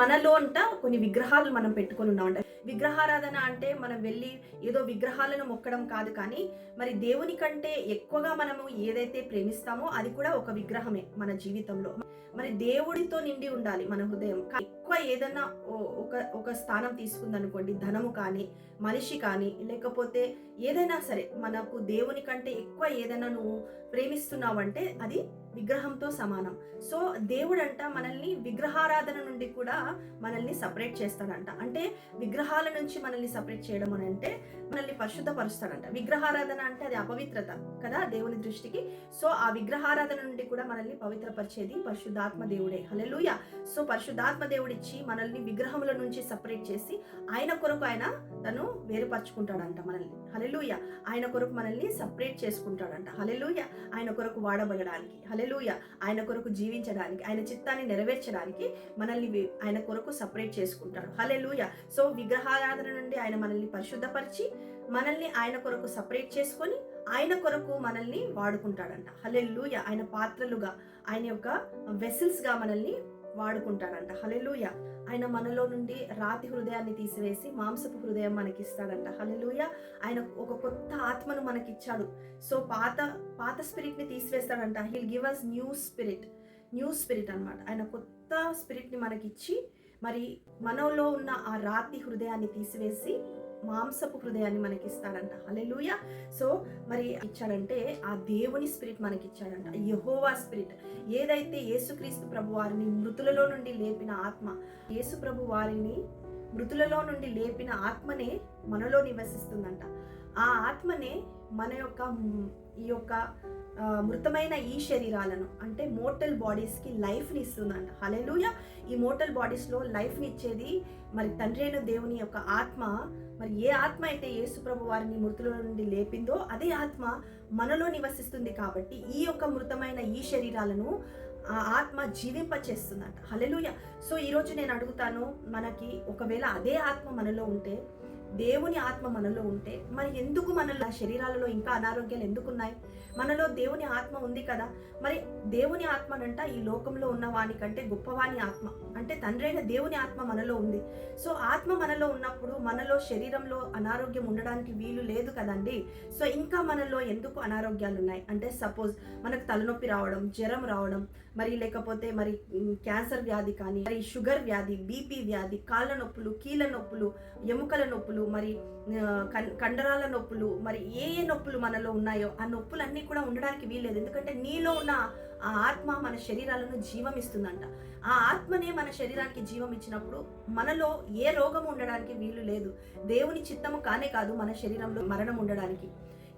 మనలో అంట కొన్ని విగ్రహాలు మనం పెట్టుకొని ఉన్నామంట విగ్రహారాధన అంటే మనం వెళ్ళి ఏదో విగ్రహాలను మొక్కడం కాదు కానీ మరి దేవుని కంటే ఎక్కువగా మనము ఏదైతే ప్రేమిస్తామో అది కూడా ఒక విగ్రహమే మన జీవితంలో. మరి దేవుడితో నిండి ఉండాలి మన హృదయం. ఎక్కువ ఏదైనా ఒక ఒక స్థానం తీసుకుందనుకోండి ధనము కానీ మనిషి కానీ లేకపోతే ఏదైనా సరే మనకు దేవుని కంటే ఎక్కువ ఏదైనా నువ్వు ప్రేమిస్తున్నావంటే అది విగ్రహంతో సమానం. సో దేవుడంట మనల్ని విగ్రహారాధన నుండి కూడా మనల్ని సపరేట్ చేస్తాడంట. అంటే విగ్రహాల నుంచి మనల్ని సపరేట్ చేయడం అని అంటే మనల్ని పరిశుద్ధపరుస్తాడంట. విగ్రహారాధన అంటే అది అపవిత్రత కదా దేవుని దృష్టికి. సో ఆ విగ్రహారాధన నుండి కూడా మనల్ని పవిత్రపరిచేది పరిశుద్ధాత్మ దేవుడే. హల్లెలూయా! సో పరిశుద్ధాత్మ దేవుడిచ్చి మనల్ని విగ్రహముల నుంచి సపరేట్ చేసి ఆయన కొరకు ఆయన తను వేరుపరచుకుంటాడంట మనల్ని. హలెలుయ ఆయన కొరకు మనల్ని సపరేట్ చేసుకుంటాడంట. హలెలుయ ఆయన కొరకు వాడబడడానికి. హలెలుయ ఆయన కొరకు జీవించడానికి ఆయన చిత్తాన్ని నెరవేర్చడానికి మనల్ని ఆయన కొరకు సపరేట్ చేసుకుంటాడు. హలెలుయ సో విగ్రహారాధన నుండి ఆయన మనల్ని పరిశుద్ధపరిచి మనల్ని ఆయన కొరకు సపరేట్ చేసుకొని ఆయన కొరకు మనల్ని వాడుకుంటాడంట. హలెల్లుయ. ఆయన పాత్రలుగా ఆయన యొక్క వెసిల్స్గా మనల్ని వాడుకుంటాడంట హలెలుయ ఆయన మనలో నుండి రాతి హృదయాన్ని తీసివేసి మాంసపు హృదయం మనకి ఇస్తాడంట హలెలుయ ఆయన ఒక కొత్త ఆత్మను మనకిచ్చాడు. సో పాత పాత స్పిరిట్ని తీసివేస్తాడంట. He'll give us new spirit new spirit అన్నమాట. ఆయన కొత్త స్పిరిట్ని మనకిచ్చి మరి మనలో ఉన్న ఆ రాతి హృదయాన్ని తీసివేసి మాంసపు హృదయాన్ని మనకి ఇస్తాడంట హలెలుయ సో మరి ఇచ్చాడంటే ఆ దేవుని స్పిరిట్ మనకి ఇచ్చాడంట యహోవా స్పిరిట్. ఏదైతే యేసుక్రీస్తు ప్రభు వారిని మృతులలో నుండి లేపిన ఆత్మ యేసు ప్రభు వారిని మృతులలో నుండి లేపిన ఆత్మనే మనలో నివసిస్తుందంట. ఆ ఆత్మనే మన యొక్క ఈ యొక్క మృతమైన ఈ శరీరాలను అంటే మోటల్ బాడీస్కి లైఫ్ని ఇస్తుందంట. హలెలుయ ఈ మోటల్ బాడీస్లో లైఫ్ని ఇచ్చేది మరి తండ్రి అయిన దేవుని యొక్క ఆత్మ. మరి ఏ ఆత్మ అయితే యేసుప్రభు వారిని మృతుల నుండి లేపిందో అదే ఆత్మ మనలో నివసిస్తుంది కాబట్టి ఈ యొక్క మృతమైన ఈ శరీరాలను ఆ ఆత్మ జీవింపచేస్తుందంట. హలెలుయ సో ఈరోజు నేను అడుగుతాను మనకి ఒకవేళ అదే ఆత్మ మనలో ఉంటే దేవుని ఆత్మ మనలో ఉంటే మరి ఎందుకు మనలో ఆ శరీరాలలో ఇంకా అనారోగ్యాలు ఎందుకున్నాయి? మనలో దేవుని ఆత్మ ఉంది కదా? మరి దేవుని ఆత్మనంట ఈ లోకంలో ఉన్న వానికంటే గొప్పవాని ఆత్మ. అంటే తండ్రి అయిన దేవుని ఆత్మ మనలో ఉంది. సో ఆత్మ మనలో ఉన్నప్పుడు మనలో శరీరంలో అనారోగ్యం ఉండడానికి వీలు లేదు కదండి? సో ఇంకా మనలో ఎందుకు అనారోగ్యాలు ఉన్నాయి అంటే సపోజ్ మనకు తలనొప్పి రావడం జ్వరం రావడం మరి లేకపోతే మరి క్యాన్సర్ వ్యాధి కానీ మరి షుగర్ వ్యాధి బీపీ వ్యాధి కాళ్ళ నొప్పులు కీళ్ళ నొప్పులు ఎముకల నొప్పులు మరి కండరాల నొప్పులు మరి ఏ ఏ నొప్పులు మనలో ఉన్నాయో ఆ నొప్పులన్నీ కూడా ఉండడానికి వీల్లేదు. ఎందుకంటే నీలో ఉన్న ఆ ఆత్మ మన శరీరాలను జీవం ఇస్తుందంట ఆ ఆత్మనే మన శరీరానికి జీవం ఇచ్చినప్పుడు మనలో ఏ రోగం ఉండడానికి వీలు లేదు. దేవుని చిత్తము కానే కాదు మన శరీరంలో మరణం ఉండడానికి.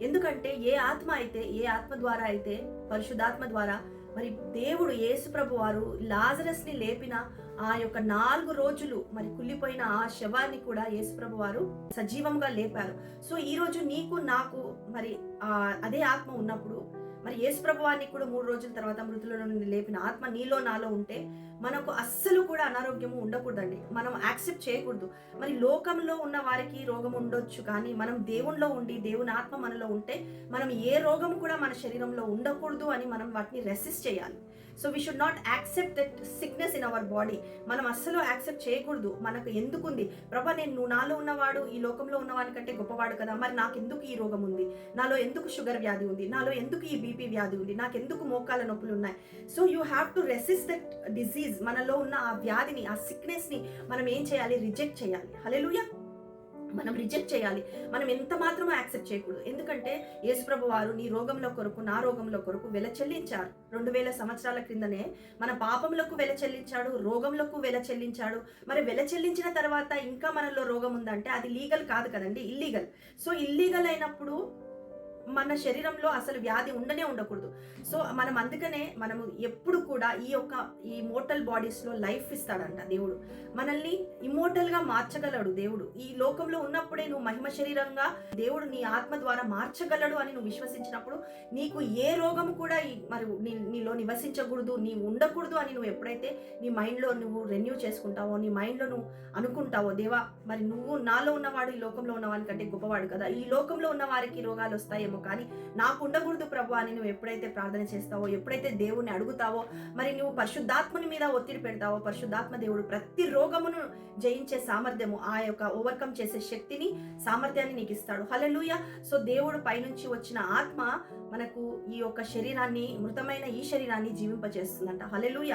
ఎందుకంటే ఏ ఆత్మ అయితే ఏ ఆత్మ ద్వారా అయితే పరిశుద్ధాత్మ ద్వారా మరి దేవుడు యేసుప్రభు వారు లాజరస్ని లేపిన ఆ యొక్క నాలుగు రోజులు మరి కుళ్ళిపోయిన ఆ శవాన్ని కూడా యేసుప్రభు వారు సజీవంగా లేపారు. సో ఈ రోజు నీకు నాకు మరి అదే ఆత్మ ఉన్నప్పుడు మరి యేసు కూడా మూడు రోజుల తర్వాత మృతుల నుండి లేపిన ఆత్మ నీలో నాలో ఉంటే మనకు అస్సలు కూడా అనారోగ్యము ఉండకూడదండి. మనం యాక్సెప్ట్ చేయకూడదు. మరి లోకంలో ఉన్న వారికి రోగం ఉండొచ్చు కానీ మనం దేవునిలో ఉండి దేవుని ఆత్మ మనలో ఉంటే మనం ఏ రోగం కూడా మన శరీరంలో ఉండకూడదు అని మనం వాటిని రెసిస్ట్ చేయాలి. So we should not accept that sickness in our body మనం అస్సలు యాక్సెప్ట్ చేయకూడదు. మనకు ఎందుకుంది? ప్రభా నేను నువ్వు నాలో ఉన్నవాడు ఈ లోకంలో ఉన్నవాడి కంటే గొప్పవాడు కదా. మరి నాకు ఎందుకు ఈ రోగం ఉంది? నాలో ఎందుకు షుగర్ వ్యాధి ఉంది? నాలో ఎందుకు ఈ బీపీ వ్యాధి ఉంది? నాకు ఎందుకు మోకాల నొప్పులు ఉన్నాయి? So you have to resist that disease మనలో ఉన్న ఆ వ్యాధిని ఆ సిక్నెస్ని మనం ఏం చేయాలి? రిజెక్ట్ చేయాలి. హలెలుయా మనం రిజెక్ట్ చేయాలి. మనం ఎంత మాత్రం యాక్సెప్ట్ చేయకూడదు. ఎందుకంటే యేసుప్రభు వారు నీ రోగంలో కొరకు నా రోగంలో కొరకు వెల చెల్లించారు. రెండు వేల సంవత్సరాల క్రిందనే మన పాపములకు వెల చెల్లించాడు రోగంలకు వెల చెల్లించాడు. మరి వెల చెల్లించిన తర్వాత ఇంకా మనలో రోగం ఉందంటే అది లీగల్ కాదు కదండి ఇల్లీగల్ సో ఇల్లీగల్ అయినప్పుడు మన శరీరంలో అసలు వ్యాధి ఉండనే ఉండకూడదు. సో మనం అందుకనే మనము ఎప్పుడు కూడా ఈ యొక్క ఈ మోటల్ బాడీస్లో లైఫ్ ఇస్తాడంట దేవుడు. మనల్ని ఇమోటల్గా మార్చగలడు దేవుడు. ఈ లోకంలో ఉన్నప్పుడే నువ్వు మహిమ శరీరంగా దేవుడు నీ ఆత్మ ద్వారా మార్చగలడు అని నువ్వు విశ్వసించినప్పుడు నీకు ఏ రోగం కూడా ఈ- మరి నీ నీలో నివసించకూడదు నీ ఉండకూడదు అని నువ్వు ఎప్పుడైతే నీ మైండ్లో నువ్వు రెన్యూ చేసుకుంటావో నీ మైండ్లో నువ్వు అనుకుంటావో దేవా మరి నువ్వు నాలో ఉన్నవాడు ఈ లోకంలో ఉన్నవాని కంటే గొప్పవాడు కదా. ఈ లోకంలో ఉన్న వారికి రోగాలు వస్తాయి ఉండొచ్చేమో కానీ నాకు ఉండకూడదు ప్రభు అని నువ్వు ఎప్పుడైతే ప్రార్థన చేస్తావో ఎప్పుడైతే దేవుణ్ణి అడుగుతావో మరి నువ్వు పరిశుద్ధాత్మని మీద ఒత్తిడి పెడతావో పరిశుద్ధాత్మ దేవుడు ప్రతి రోగమును జయించే సామర్థ్యము ఆ యొక్క ఓవర్కమ్ చేసే శక్తిని సామర్థ్యాన్ని నీకు ఇస్తాడు. హలెలుయ సో దేవుడు పైనుంచి వచ్చిన ఆత్మ మనకు ఈ యొక్క శరీరాన్ని మృతమైన ఈ శరీరాన్ని జీవింపచేస్తుందంట. హలెలుయ